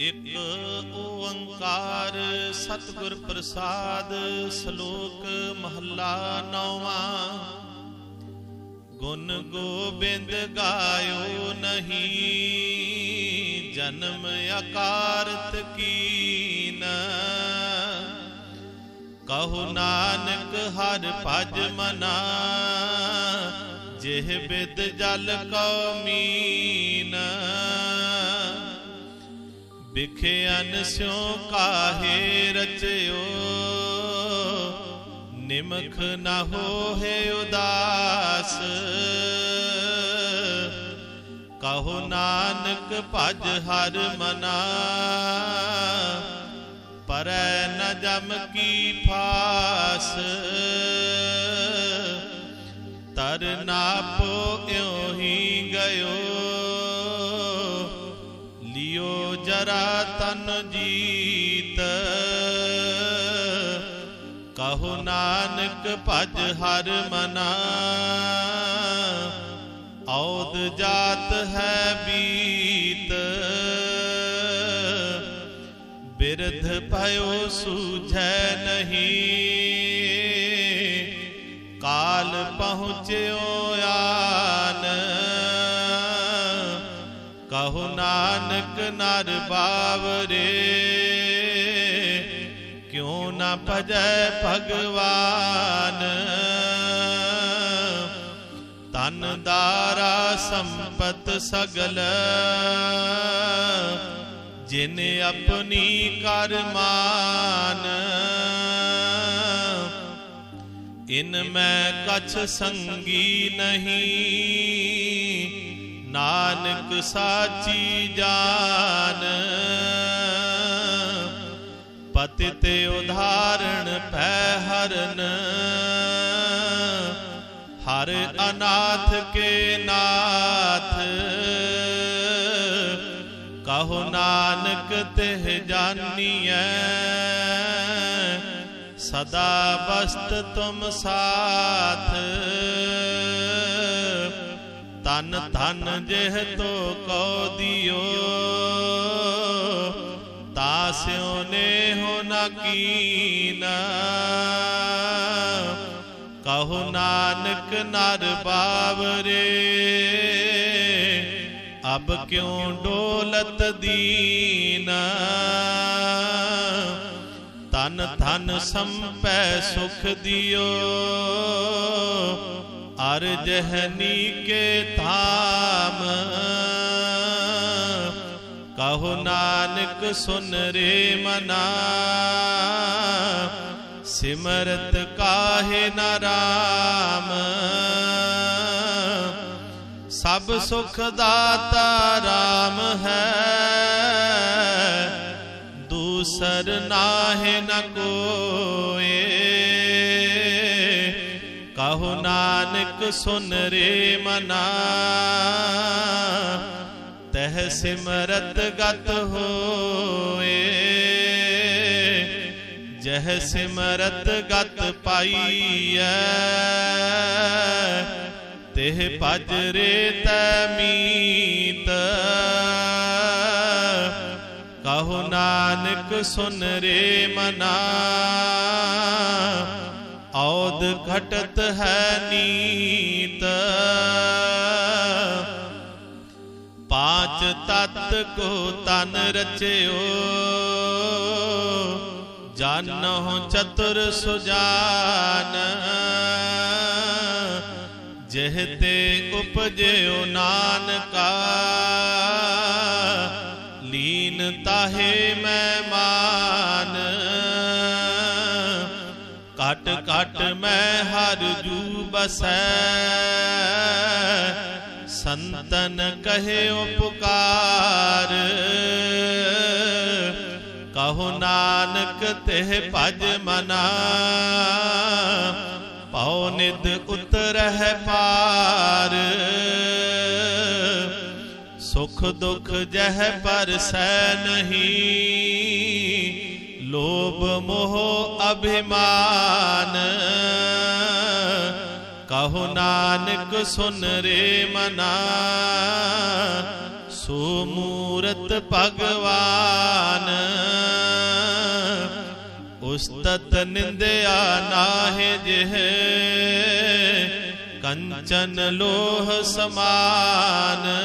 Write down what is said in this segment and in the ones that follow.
ਇਕ ਓੰਕਾਰ ਸਤਿਗੁਰ ਪ੍ਰਸਾਦ ਸ਼ਲੋਕ ਮਹੱਲਾ ਨੌਵਾਂ। ਗੁਣ ਗੋਬਿੰਦ ਗਾਇਓ ਨਹੀਂ, ਜਨਮ ਅਕਾਰਤ ਕੀਨ। ਕਹੋ ਨਾਨਕ ਹਰ ਭਜ ਮਨਾ, ਜਿਹ ਬਿਦ ਜਲ ਕਉ ਮੀਨ। ਬਿਖਿਆਨ ਸਿਉ ਕਾਹੇ ਰਚਿਓ। ਨਿਮਖ ਨਾ ਹੋਏ ਉਦਾਸ। ਕਹੋ ਨਾਨਕ ਭਜ ਹਰ ਮਨਾ। ਪਰੈ ਨ ਜਮ ਕੀ ਫਾਸ। ਤਰ ਨਾਪੋ ਇਉ ਹੀ ਗਇਓ। ਜਰਾ ਤਨ ਜੀਤ। ਕਹੋ ਨਾਨਕ ਭਜ ਹਰ ਮਨਾ। ਔਦ ਜਾਤ ਹੈ ਬੀਤ। ਬਿਰਧ ਭਇਓ ਸੂਝੈ ਨਹੀਂ। ਕਾਲ ਪਹੁੰਚਿਓ ਆਨ। ਕਹੋ ਨਾਨਕ ਨਰ ਬਾਵਰੇ ਕਿਉ ਨਾ ਭਜੈ ਭਗਵਾਨ? ਤਨ ਦਾਰਾ ਸੰਪਤ ਸਗਲ। ਜਿਨ ਆਪਣੀ ਕਰਮਾਨ ਇਨ ਮੈਂ ਕਛ ਸੰਗੀ ਨਹੀਂ। ਨਾਨਕ ਸਾਚੀ ਜਾਨ। ਪਤਿਤ ਉਧਾਰਣ ਪੈ ਹਰਨ। ਹਰ ਅਨਾਥ ਕੇ ਨਾਥ। ਕਹੋ ਨਾਨਕ ਤਿਹ ਜਾਨੀਐ। ਸਦਾ ਬਸਤ ਤੁਮ ਸਾਥ। ਤਨ ਤਨ ਜਿਹ ਤੋ ਕਉ ਦਿਓ। ਤਾਸਿਓ ਨੇ ਹੋ ਨ ਕੀਨਾ। ਕਹੋ ਨਾਨਕ ਨਰ ਬਾਵਰੇ। ਅਬ ਕਿਉ ਡੋਲਤ ਦੀਨ। ਤਨ ਧਨ ਸੰਪੈ ਸੁਖ ਦਿਓ। ਅਰ ਜਹਨੀ ਕੇ ਧਾਮ। ਕਹੋ ਨਾਨਕ, ਸੁਨ ਰੇ ਮਨਾ। ਸਿਮਰਤ ਕਾਹੇ ਨਾ ਰਾਮ। ਸਭ ਸੁਖ ਦਾਤਾ ਰਾਮ ਹੈ। ਦੂਸਰ ਨਾਹਿ ਨ ਕੋਏ। ਨਾਨਕ ਸੁਨ ਰੇ ਮਨਾ। ਤਹ ਸਿਮਰਤ ਗਤ ਹੋਏ। ਜਹ ਸਿਮਰਤ ਗਤ ਪਾਈਐ। ਤਿਹ ਭਜ ਰੇ ਤੈ ਮੀਤ। ਕਹੋ ਨਾਨਕ ਸੁਨ ਰੇ ਮਨਾ। ਔਦ ਘਟਤ ਹੈ ਨੀਤ। ਪਾਂਚ ਤਤ ਕੋ ਤਨ ਰਚਿਓ, ਜਾਨਹੁ ਚਤੁਰ ਸੁਜਾਨ। ਜਿਹ ਤੇ ਉਪਜਿਓ ਨਾਨਕਾ, ਲੀਨ ਤਾਹੇ ਮੈਂ ਮਾਨ। ਕਟ ਮੈਂ ਹਰ ਜੂ ਬਸੈ। ਸੰਤਨ ਕਹੇ ਉਪਕਾਰ ਕਹੋ ਨਾਨਕ ਤੇ ਭਜ ਮਨਾ। ਪਉ ਨਿਦ ਉਤਰਹਿ ਪਾਰ। ਸੁਖ ਦੁਖ ਜਹ ਪਰਸੈ ਨਹੀਂ। ਲੋਭ ਮੋਹ ਅਭਿਮਾਨ। ਕਹੋ ਨਾਨਕ, ਸੁਨ ਰੇ ਮਨਾ। ਸੋ ਮੂਰਤ ਭਗਵਾਨ। ਉਸਤਤ ਨਿੰਦਿਆ ਨਾਹਿ ਜਿਹ। ਕੰਚਨ ਲੋਹ ਸਮਾਨ।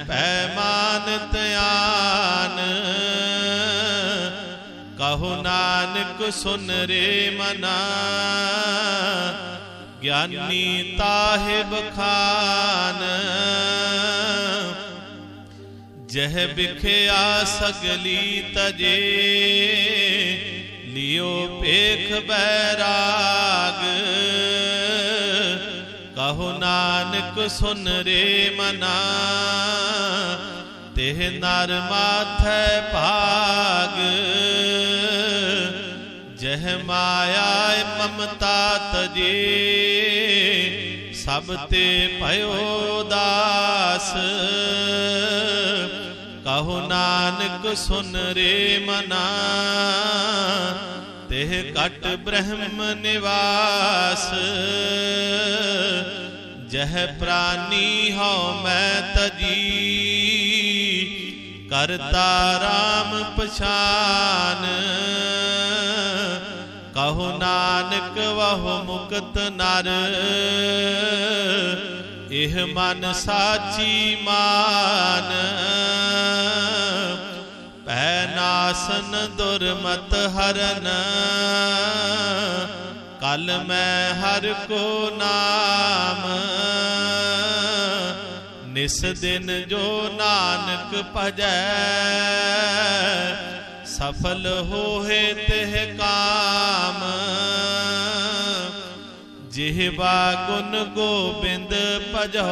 ਨਹ ਪੈ ਕਹੋ ਨਾਨਕ, ਸੁਨ ਰੇ ਮਨਾ। ਗਿਆਨੀ ਤਾਹਿ ਖਾਨ ਜਹ ਵਿਖਿਆ ਸਗਲੀ ਤਜੇ। ਲਿਓ ਪੇਖ ਬੈਰਾਗ। ਕਹੋ ਨਾਨਕ, ਸੁਨ ਰੇ ਮਨਾ। ਤਿਹ ਨਰ ਮਾਥੈ ਭਾਗ। ਜਹ ਮਾਇਆ ਮਮਤਾ ਤਜੇ। ਸਭ ਤੇ ਭਇਓ ਦਾਸ। ਕਹੋ ਨਾਨਕ, ਸੁਨ ਰੇ ਮਨਾ। ਤਿਹ ਕਟ ਬ੍ਰਹਮ ਨਿਵਾਸ। ਜਹ ਪ੍ਰਾਨੀ ਹਉ ਮੈਂ ਤਜੀ। ਕਰਤਾ RAM ਪਛਾਨ। ਕਹੋ ਨਾਨਕ ਵਹੁ ਮੁਕਤ ਨਰ। ਇਹ ਮਨ ਸਾਚੀ ਮਾਨ। ਪੈ ਨਾਸਨ ਦੁਰਮਤ ਹਰਨ। ਕਲ ਮੈਂ ਹਰ ਕੋ ਨਾਮ। ਨਿਸ ਦਿਨ ਜੋ ਨਾਨਕ ਭਜੈ, ਸਫਲ ਹੋਏ ਤਿਹ ਕਾਮ। ਜਿਹਵਾ ਗੁਣ ਗੋਬਿੰਦ ਭਜੋ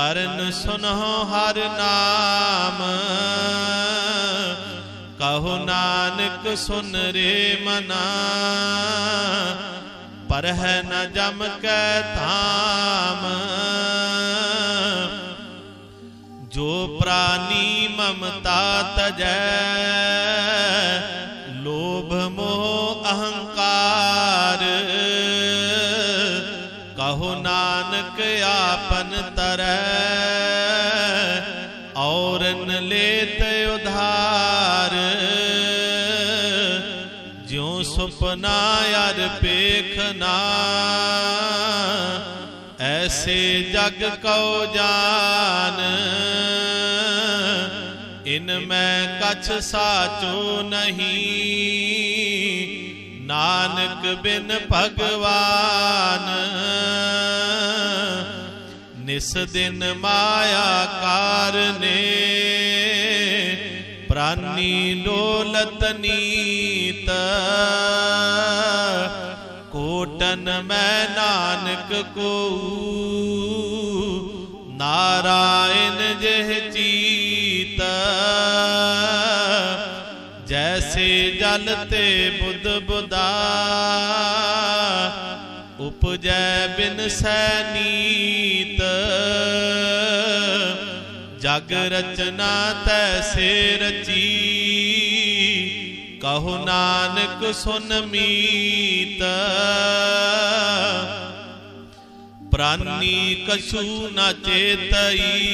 ਕਰਨ ਸੁਨਹੁ ਹਰ ਨਾਮ। ਕਹੋ ਨਾਨਕ ਸੁਨ ਰੇ ਮਨਾ। ਪਰ ਹੈ ਨ ਜਮ ਕੈ ਧਾਮ। ਜੋ ਪ੍ਰਾਨੀ ਮਮਤਾ ਤਜੈ। ਸੁਪਨਾ ਯਾਰ ਪੇਖਨਾ ਐਸੇ ਜਗ ਕਉ ਜਾਨ। ਇਨ ਮੈਂ ਕਛ ਸਾਚੋ ਨਹੀਂ। ਨਾਨਕ ਬਿਨ ਭਗਵਾਨ। ਨਿਸ ਦਿਨ ਮਾਇਆ ਕਾਰਨੇ। ਪ੍ਰਾਨੀ ਲੋਲਤ ਨੀਤ। ਕੋਟਨ ਮੈਂ ਨਾਨਕ ਕੋ ਨਾਰਾਇਣ ਜਿਹ ਚੀਤ। ਜੈਸੇ ਜਲ ਤੇ ਬੁੱਧ ਬੁਦਾ। ਉਪਜੈ ਬਿਨ ਸੈਨੀਤ ਜਗ ਰਚਨਾ ਤੈਸੇ ਰਚੀ ਕਹੋ ਨਾਨਕ ਸੁਨ ਮੀਤ। ਪ੍ਰਾਨੀ ਕਛੂ ਨ ਚੇਤਈ।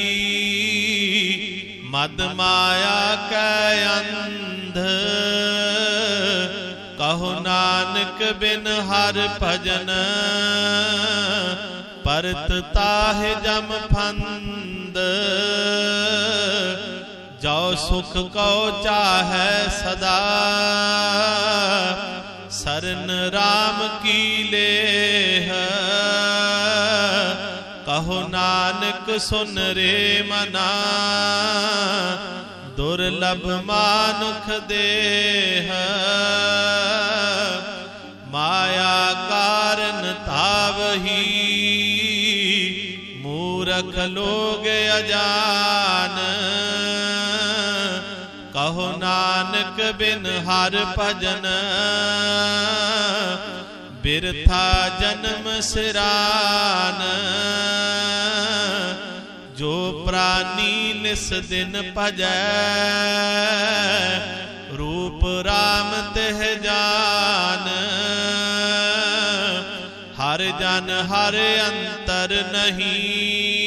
ਮਦ ਮਾਇਆ ਕੈ ਅੰਧ। ਕਹੋ ਨਾਨਕ ਬਿਨ ਹਰ ਭਜਨ। ਪਰਤ ਤਾਹ ਜਮ ਫੰਦ। ਜੋ ਸੁਖ ਕਉ ਚਾਹੈ ਸਦਾ। ਸਰਨ RAM ਕੀ ਲੇਹ। ਕਹੋ ਨਾਨਕ ਸੁਨ ਰੇ ਮਨਾ। ਦੁਰਲਭ ਮਾਨੁਖ ਦੇਹ। ਮਾਇਆ ਕਾਰਨ ਤਾਵਹੀ ਮੂਰਖ ਲੋਗ ਅਜਾਨ। ਕਹੋ ਨਾਨਕ ਬਿਨ ਹਰ ਭਜਨ। ਬਿਰਥਾ ਜਨਮ ਸਿਰਾਨ। ਜੋ ਪ੍ਰਾਨੀ ਨਿਸ ਦਿਨ ਭਜੈ, ਰੂਪ RAM ਤਿਹ ਜਾਨ। ਹਰ ਜਨ ਹਰ ਅੰਤਰ ਨਹੀਂ।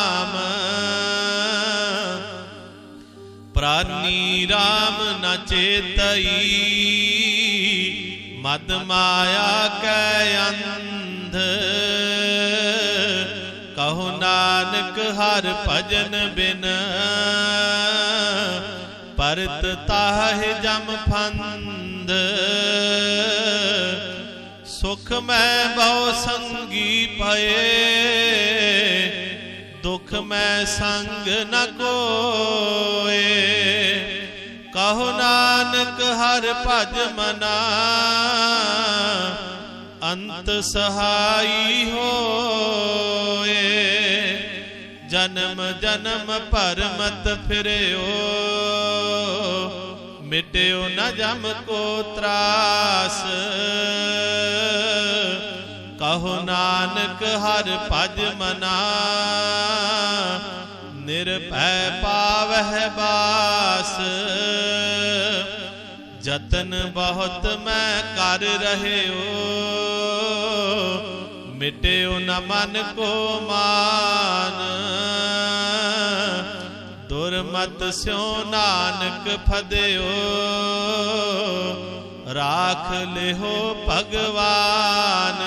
ਪ੍ਰਾਨੀ RAM ਨ ਚੇਤਈ। ਮਦ ਮਾਇਆ ਕੈ ਅੰਧ। ਕਹੋ ਨਾਨਕ ਹਰ ਭਜਨ ਬਿਨ। ਪਰਤ ਤਾਹਿ ਜਮ ਫੰਦ ਸੁਖ ਮੈਂ ਬਹੁ ਸੰਗੀ ਪਏ ਦੁਖ ਮੈਂ ਸੰਗ ਨ ਕੋਏ। ਕਹੋ ਨਾਨਕ, ਹਰ ਭਜ ਮਨਾ। ਅੰਤ ਸਹਾਈ ਹੋਏ। ਜਨਮ ਜਨਮ ਭਰਮਤ ਫਿਰਿਓ। ਮਿਟਿਓ ਨ ਜਮ ਕੋ ਤਰਾਸ। ਕਹੋ ਨਾਨਕ ਹਰ ਭਜ ਮਨਾ। ਨਿਰਭੈ ਪਾਵਹਿ ਬਾਸ। ਜਤਨ ਬਹੁਤ ਮੈਂ ਕਰ ਰਹਿਓ। ਮਿਟਿਓ ਨ ਮਨ ਕੋ ਮਾਨ। ਦੁਰਮਤ ਸਿਓ ਨਾਨਕ ਫਦਿਓ। ਰਾਖ ਲਿਹੋ ਭਗਵਾਨ।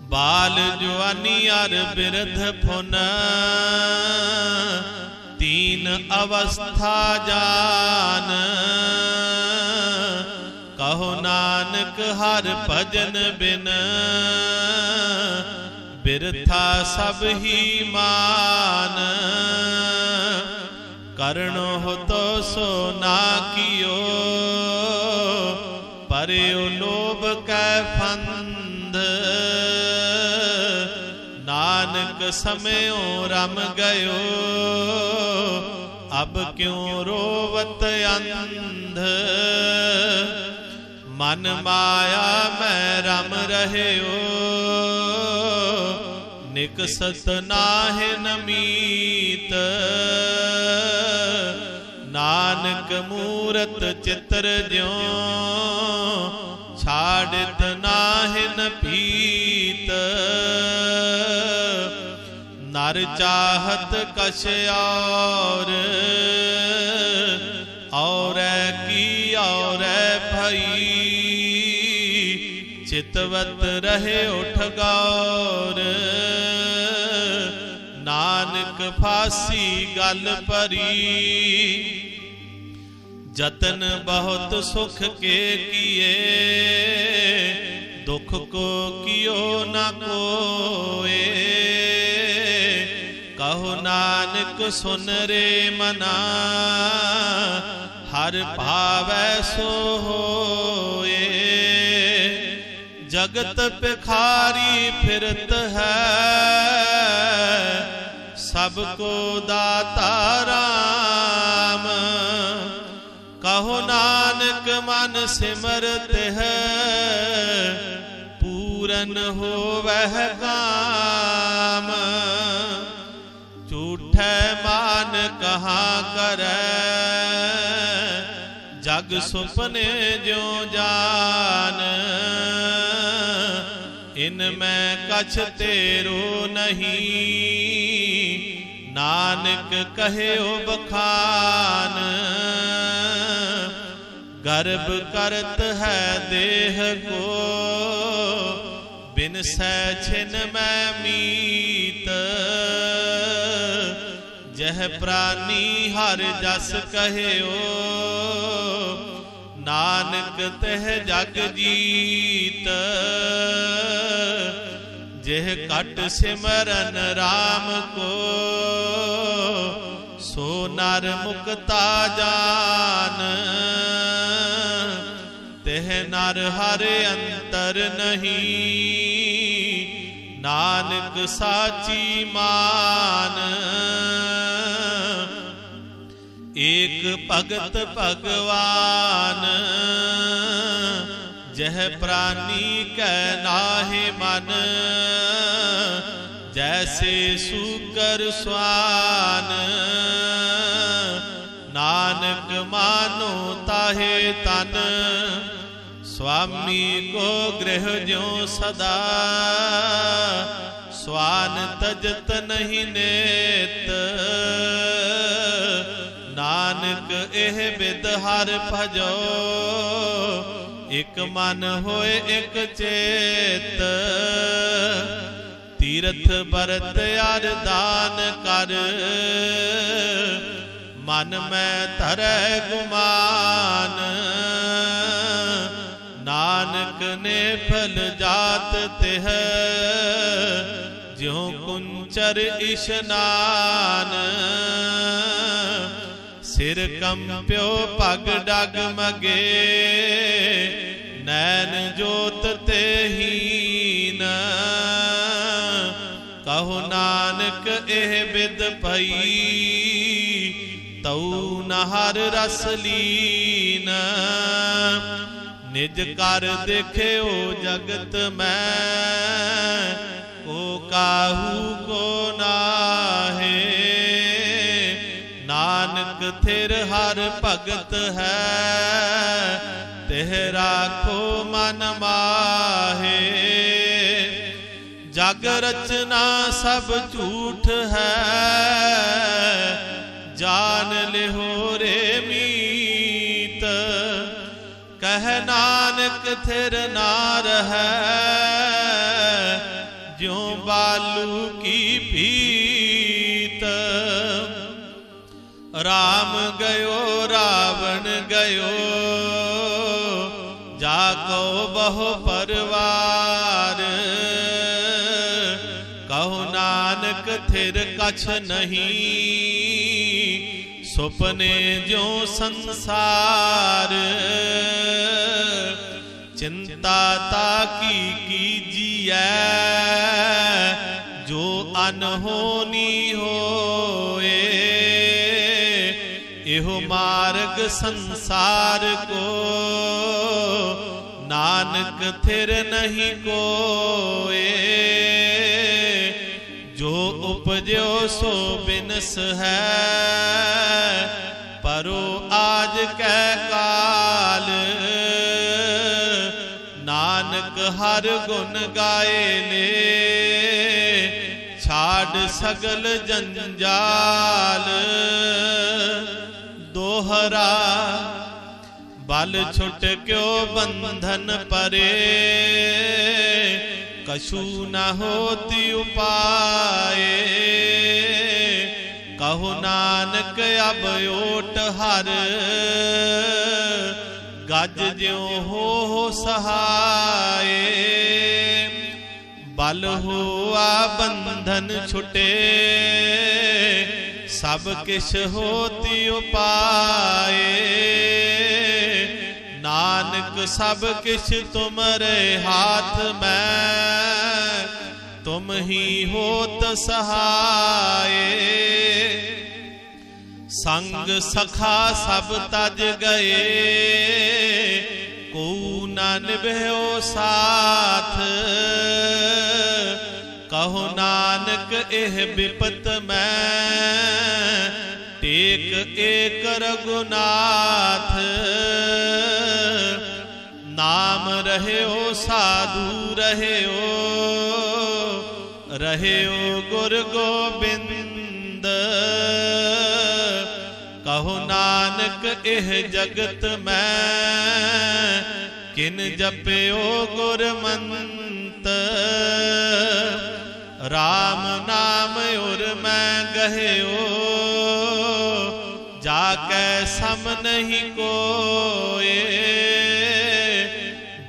ਬਾਲ ਜਵਾਨੀ ਅਰ ਬਿਰਧ ਫੁਨ। ਤੀਨ ਅਵਸਥਾ ਜਾਨ। ਕਹੋ ਨਾਨਕ ਹਰ ਭਜਨ ਬਿਨ। ਬਿਰਥਾ ਸਭ ਹੀ ਮਾਨ। ਕਰਣੋ ਹੋ ਤੋ ਸੋ ਨਾ ਕੀਓ ਪਰਿਓ ਲੋਭ ਕੈ ਫੰਦ। ਨਾਨਕ ਸਮਿਓ ਰਮ ਗਇਓ, ਅਬ ਕਿਉ ਰੋਵਤ ਅੰਧ? ਮਨ ਮਾਇਆ ਮੈਂ ਰਮ ਰਹਿਓ, ਨਿਕਸਤ ਨਾਹਿ ਨਮੀਤ ਨਾਨਕ ਮੂਰਤ ਚਿਤਰ ਜਿਉ ਛਾੜਤ ਨਾਹਿ ਨ ਪੀਤ ਨਰ ਚਾਹਤ ਕਛ ਔਰ, ਔਰੈ ਕੀ ਔਰੈ ਭਈ। ਚਿਤਵਤ ਰਹੇ ਉਠ ਗੌਰ, ਨਾਨਕ ਫਾਸੀ ਗੱਲ ਭਰੀ। ਜਤਨ ਬਹੁਤ ਸੁਖ ਕੇ ਕੀਏ, ਦੁਖ ਕੋ ਕਿਓ ਨਾ ਕੋਏ। ਕਹੋ ਨਾਨਕ, ਸੁਨ ਰੇ ਮਨਾ, ਹਰ ਭਾਵੈ ਸੋ ਹੋਏ। ਜਗਤ ਪਿਖਾਰੀ ਫਿਰਤ ਹੈ, ਸਭ ਕੋ ਦਾਤਾ ਰਾਮ। ਕਹੋ ਨਾਨਕ ਮਨ ਸਿਮਰਤ ਹੈ, ਪੂਰਨ ਹੋਵਹਿ ਕਾਮ। ਝੂਠੈ ਮਾਨ ਕਹਾ ਕਰੈ, ਜਗ ਸੁਪਨੇ ਜਿਉ ਜਾਨ। ਇਨ ਮੈਂ ਕਛ ਤੇਰੋ ਨਹੀਂ, ਨਾਨਕ ਕਹਿਓ ਬਖਾਨ। ਗਰਭ ਕਰਤ ਹੈ ਦੇਹ ਕੋ, ਬਿਨ ਬਿਨ ਸੈ ਛਿਨ ਮੈਂ ਮੀਤ। ਜਹ ਪ੍ਰਾਨੀ ਹਰ ਜਸ ਕਹਿਓ, ਨਾਨਕ ਤਹ ਜਗ ਜੀਤ। ਜਿਹ ਕਟ ਸਿਮਰਨ RAM ਕੋ ਸੋ ਨਰ ਮੁਕਤਾ ਜਾਨ। ਤਿਹ ਨਰ ਹਰ ਅੰਤਰ ਨਹੀਂ। ਨਾਨਕ ਸਾਚੀ ਮਾਨ। ਏਕ ਭਗਤ ਭਗਵਾਨ। ਜਹ ਪ੍ਰਾਨੀ ਕੈ ਨਾਹਿ ਮਨ। ਜੈਸੇ ਸੂਕਰ ਸਵਾਨ ਨਾਨਕ ਮਾਨੋ ਤਾਹੇ ਤਨ ਸੁਆਮੀ ਕੋ ਗ੍ਰਹਿ ਜਿਉ ਸਦਾ ਸਵਾਨ ਤਜਤ ਨਹੀਂ ਨੇਤ ਨਾਨਕ ਇਹ ਬਿਦ ਹਰ ਭਜੋ ਇਕ ਮਨ ਹੋਏ ਇਕ ਚੇਤ ਤੀਰਥ ਬਰਤ ਅਰਦਾਨ ਕਰ। ਮਨ ਮੈਂ ਧਰੈ ਗੁਮਾਨ। ਨਾਨਕ ਨੇ ਫਲ ਜਾਤ ਤਿਹ। ਜਿਉ ਕੁੰਚਰ ਇਸ਼ਨਾਨ। ਸਿਰ ਕੰਪਿਓ ਪਗ ਡਗ ਮਗੇ। ਨੈਣ ਜੋਤ ਤੇ ਹੀ ਕਹੋ ਨਾਨਕ ਇਹ ਬਿਦ ਪਈ ਤਉ ਨਹਰ ਰਸ ਲੀਨ। ਨਿਜ ਕਰ ਦੇਖਿਓ ਜਗਤ ਮੈਂ, ਕੋ ਕਾਹੂ ਕੋ ਨਾਹੇ। ਨਾਨਕ ਥਿਰ ਹਰ ਭਗਤ ਹੈ, ਤਿਹ ਰਾਖੋ ਮਨ ਮਾਹੇ। ਜਗ ਰਚਨਾ ਸਭ ਝੂਠ ਹੈ। ਜਾਨ ਲਿਹੋ ਰੇ ਮੀਤ। ਕਹਿ ਨਾਨਕ ਥਿਰ ਨਾਰ ਹੈ। ਜਿਉ ਬਾਲੂ ਕੀ ਪੀਤ ਰਾਮ ਗਇਓ, ਰਾਵਣ ਗਇਓ। ਜਾ ਕੋ ਬਹੁ ਪਰਵਾਰ। ਨਾਨਕ ਕਛ ਨਹੀਂ। ਸੁਪਨੇ ਜੋ ਸੰਸਾਰ। ਚਿੰਤਾ ਤਾ ਕੀ ਕੀਜੀਐ? ਜੋ ਅਨਹੋਨੀ ਹੋਏ, ਇਹੋ ਮਾਰਗ ਸੰਸਾਰ ਕੋ। ਨਾਨਕ ਥਿਰ ਨਹੀਂ ਕੋਏ। ਉਪਜਿਓ ਸੋ ਬਿਨਸ ਹੈ, ਪਰੋ ਆਜ ਕੈ ਕਾਲ। ਨਾਨਕ ਹਰ ਗੁਣ ਗਾਏ ਨੇ, ਛਾੜ ਸਗਲ ਜੰਜਾਲ। ਦੋਹਰਾ ਬਲ ਛੁਟ ਕਿਉ ਬੰਧਨ ਪਰੇ ਕਛੂ ਨ ਹੋਤੀ ਉਪਾਏ। ਕਹੋ ਨਾਨਕ, ਅਬ ਓਟ ਹਰ। ਗੱਜ ਜਿਉ ਹੋ ਹੋ ਸਹਾਏ। ਬਲ ਹੋਆ ਬੰਧਨ ਛੁਟੇ। ਸਭ ਕਿਛ ਹੋਤੀ ਨਾਨਕ ਸਭ ਕਿਛ ਤੁਮਰੇ ਹਾਥ ਮੈਂ, ਤੁਮ ਹੀ ਹੋਤ ਸਹਾਏ। ਸੰਗ ਸਖਾ ਸਭ ਤਜ ਗਏ ਕੋ ਨਾ ਨਿਭਿਓ ਸਾਥ। ਕਹੋ ਨਾਨਕ ਇਹ ਵਿਪਤ ਮੈਂ, ਟੇਕ ਏਕ ਰਗੁਨਾਥ ਨਾਮ ਰਹਿਓ ਸਾਧੂ ਰਹਿਓ ਰਹਿਓ ਗੁਰ ਗੋਬਿੰਦ ਕਹੋ ਨਾਨਕ ਇਹ ਜਗਤ ਮੈਂ ਕਿਨ ਜਪਿਓ ਗੁਰਮੰਤ RAM ਨਾਮ ਉਰ ਮੈਂ ਗਹਿਓ ਜਾ ਕੈ ਸਮ ਨਹੀਂ ਕੋਏ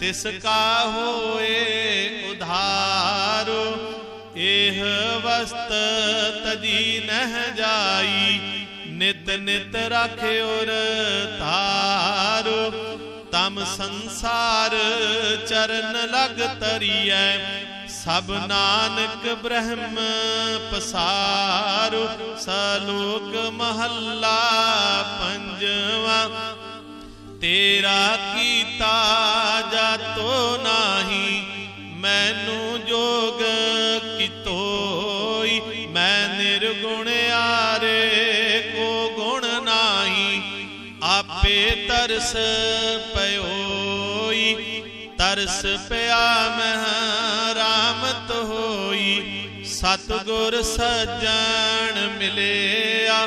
ਤਿਸ ਕਾ ਹੋਏ ਉਧਾਰੋ, ਇਹ ਵਸਤ ਤਜੀ ਨਹਿ ਜਾਈ, ਨਿਤ ਨਿਤ ਰਾਖਿਓਰ ਧਾਰੋ। ਤਮ ਸੰਸਾਰ ਚਰਨ ਲਗ ਤਰੀਐ, ਸਭ ਨਾਨਕ ਬ੍ਰਹਮ ਪਸਾਰੋ। ਸਲੋਕ ਮਹੱਲਾ ਪੰਜਵਾ ਤੇਰਾ ਕੀਤਾ ਜਾਤੋ ਨਾਹੀ, ਮੈਨੂੰ ਜੋਗ ਕੀਤੋਈ, ਮੈਂ ਨਿਰਗੁਣ ਆਰੇ ਕੋ ਗੁਣ ਨਾਹੀ, ਆਪੇ ਤਰਸ ਪਇਓਈ ਤਰਸ ਪਿਆ ਮਹ ਰਾਮਤ ਹੋਈ, ਸਤਗੁਰ ਸਜਣ ਮਿਲਿਆ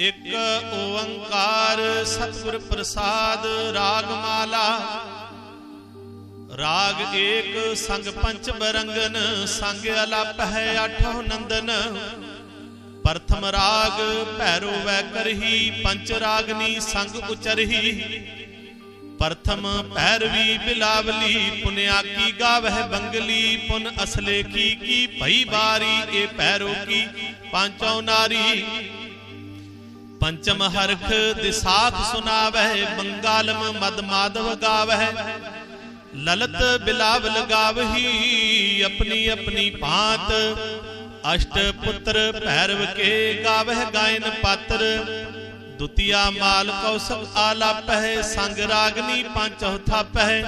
ਇਕ ਓੰਕਾਰ ਸਤਿਗੁਰ ਪ੍ਰਸਾਦ ਰਾਗ ਮਾਲਾ ਰਾਗ ਏਕ ਸੰਗ ਪੰਚ ਬਰੰਗਨ, ਸੰਗ ਅਲਪ ਹੈ ਆਠੋ ਨੰਦਨ। ਪ੍ਰਥਮ ਰਾਗ ਭੈਰੋ ਵੈ ਕਰਹੀ, ਪੰਚ ਰਾਗਨੀ ਸੰਗ ਉਚਰਹੀ। ਪ੍ਰਥਮ ਭੈਰਵੀ ਬਿਲਾਵਲੀ ਪੁਨਿਆ ਕੀ ਗਾਵਹਿ ਬੰਗਲੀ, ਪੁਨ ਅਸਲੇ ਕੀ ਕੀ ਭਈ ਬਾਰੀ, ਇਹ ਭੈਰੋ ਕੀ ਪਾਂਚੋ ਨਾਰੀ। ਪੰਚਮ ਹਰਖ ਦਿਸਾਖ ਸੁਨਾਵਹਿ, ਬੰਗਾਲਮ ਮਦ ਮਾਧਵ ਗਾਵਹਿ। ਲਲਤ ਬਿਲਾਵਲ ਗਾਵਹੀ, ਆਪਣੀ ਆਪਣੀ ਭਾਂਤ। ਅਸ਼ਟ ਪੁੱਤਰ ਭੈਰਵ ਕੇ ਗਾਵਹਿ ਗਾਇਨ ਪਾਤਰ। ਦੁਤੀਆ ਮਾਲ ਕੌਸਕ ਆਲਾਪਹਿ, ਸੰਗ ਰਾਗਨੀ ਪੰਚਹੁ ਥਾਪਹਿ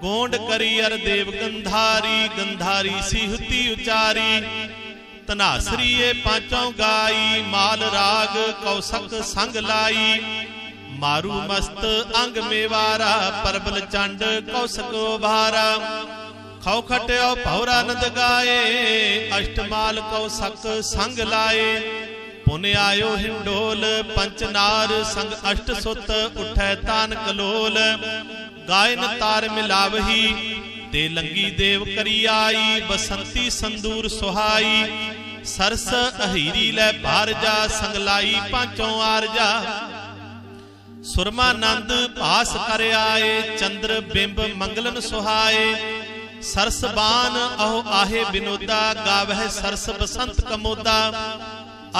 ਗੋਂਡ ਕਰੀ ਅਰ ਦੇਵ ਗੰਧਾਰੀ ਗੰਧਾਰੀ ਸਿਹਤੀ ਉਚਾਰੀ। ਤਨਾਸਰੀ ਪਾਂਚੋਂ ਗਾਈ, ਮਾਲ ਰਾਗ ਕੌਸਕ ਸੰਗ ਲਾਈ। ਮਾਰੂ ਮਸਤ ਅੰਗ ਮੇਵਾਰਾ, ਪਰਬਲ ਚੰਡ ਕੌਸਕ ਉਭਾਰਾ ਖਉ ਖਟਿਓ ਭੌਰਾਨੰਦ ਗਾਏ, ਅਸ਼ਟਮਾਲ ਕੌਸਕ ਸੰਗ ਲਾਏ। ਪੁਨ ਆਇਓ ਹਿੰਡੋਲ ਪੰਚਨਾਰ ਸੰਗ ਅਸ਼ਟ ਸੁਤ ਉਠੈ ਤਾਨ ਕਲੋਲ। ਗਾਇਨ ਤਾਰ ਮਿਲਾਵਹੀ, ਤੇ ਲੰਗੀ ਦੇਵ ਕਰੀ ਆਈ, ਬਸੰਤੀ ਸੰਦੂਰ ਸੁਹਾਈ। ਸਰਸ ਅਹੀਰੀ ਲੈ ਭਾਰ ਜਾ, ਸੰਗਲਾਈ ਲਾਈ ਪਾਂਚੋਂ ਆਰਜਾ ਸੁਰਮਾਨੰਦ ਭਾਸ ਕਰ ਆਏ, ਚੰਦਰ ਬਿੰਬ ਮੰਗਲਨ ਸੁਹਾਏ। ਸਰਸ ਅਹੋ ਆਹੇ ਬਿਨੋਦਾ, ਗਾਵਹਿ ਸਰਸ ਬਸੰਤ ਕਮੋਦਾ।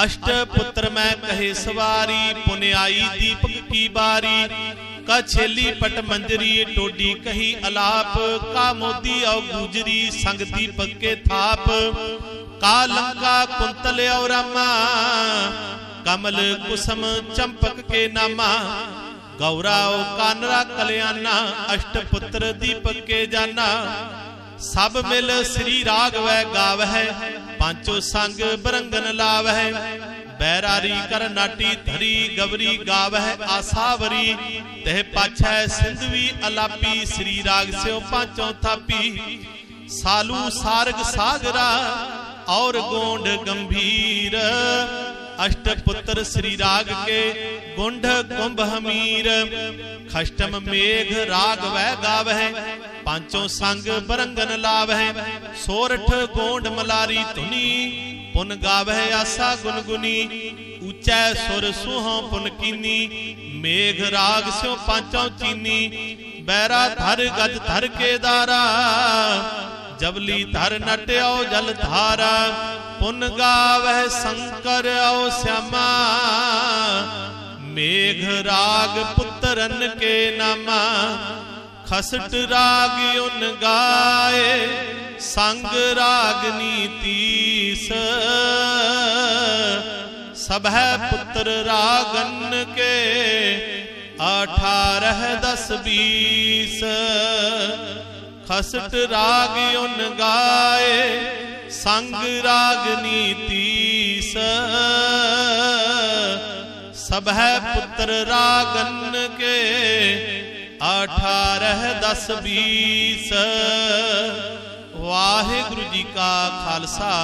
ਅਸ਼ਟ ਪੁੱਤਰ ਮੈਂ ਕਹੇ ਸਵਾਰੀ ਪੁਨਿਆਈ ਦੀਪਕ ਕੀ ਬਾਰੀ। ਕਾ ਛੇਲੀ ਪਟ ਮੰਜਰੀ, ਟੋਡੀ ਕਹੀ ਅਲਾਪ। ਕਾ ਮੋਦੀ ਔ ਗੁਜਰੀ, ਸੰਗ ਦੀਪਕ ਕੇ ਥਾਪ। ਕਾ ਲੰਕਾ ਕੁੰਤਲ ਔ ਕਮਲ ਕੁਸਮ ਚੰਪਕ ਕੇ ਨਾਮਾ ਗੌਰਾਉ ਕਾਨਰਾ ਕਲਿਆਣਾ ਅਸ਼ਟ ਪੁੱਤਰ ਦੀਪਕ ਕੇ ਜਾਨਾ। ਸਭ ਮਿਲ ਸ੍ਰੀ ਰਾਗਵੈ ਗਾਵਹਿ, ਪੰਚੋ ਸੰਗ ਬਰੰਗਨ ਲਾਵਹਿ, ਬੈਰਾਰੀ ਕਰ ਨਾਟੀ ਧਰੀ ਗਵਰੀ ਗਾਵਹਿ, ਆਸਾਵਰੀ, ਤਹਿ ਪਾਛੈ ਸਿੰਧਵੀ ਅਲਾਪੀ, ਸ੍ਰੀ ਰਾਗ ਸਿਓ ਪਾਂਚੋ ਥਾਪੀ। ਸਾਲੂ ਸਾਰਗ ਸਾਗਰਾ ਔਰ ਗੋਂਡ ਗੰਭੀਰ। ਅਸ਼ਟ ਪੁੱਤਰ ਸ੍ਰੀ ਰਾਗ ਕੇ ਗੁੰਢ ਕੁੰਭ ਹਮੀਰ। ਖਸ਼ਟਮ ਮੇਘ ਰਾਗ ਵਹਿ ਗਾਵਹਿ, ਪਾਂਚੋਂ ਸੰਗ ਬਰੰਗਨ ਲਾਵਹਿ। ਸੋਰਠ ਗੋਂਡ ਮਲਾਰੀ ਧੁਨੀ, ਪੁਨ ਗਾਵਹਿ ਆਸਾ ਗੁਨਗੁਨੀ। ਉੱਚੈ ਸੁਰ ਸੁਹਾਂ ਪੁਨ ਕੀਨੀ, ਮੇਘ ਰਾਗ ਸਿਓ ਪਾਂਚੋਂ ਚੀਨੀ। ਬੈਰਾ ਧਰ ਗਜ ਧਰ ਕੇ ਦਾਰਾ ਜਬਲੀ ਧਰ ਨਟਿਓ ਜਲ ਧਾਰਾ, ਪੁਨ ਗਾਵਹਿ ਸ਼ੰਕਰ ਔ ਸਿਆਮਾ। ਮੇਘ ਰਾਗ ਪੁੱਤਰਨ ਕੇ ਨਾਮਾ, ਖਸਟ ਰਾਗ ਉਨ ਗਾਏ, ਸੰਗ ਰਾਗ ਤੀਸ ਸਭੈ ਪੁੱਤਰ ਰਾਗਨ ਕੇ 18 10 20 ਖਸਟ ਰਾਗ ਉਨ ਗਾਏ ਸੰਗ ਰਾਗਨੀ ਤੀਸ ਸਭੈ ਪੁੱਤਰ ਰਾਗਨ ਕੇ 18 10 20 ਵਾਹਿਗੁਰੂ ਜੀ ਕਾ ਖਾਲਸਾ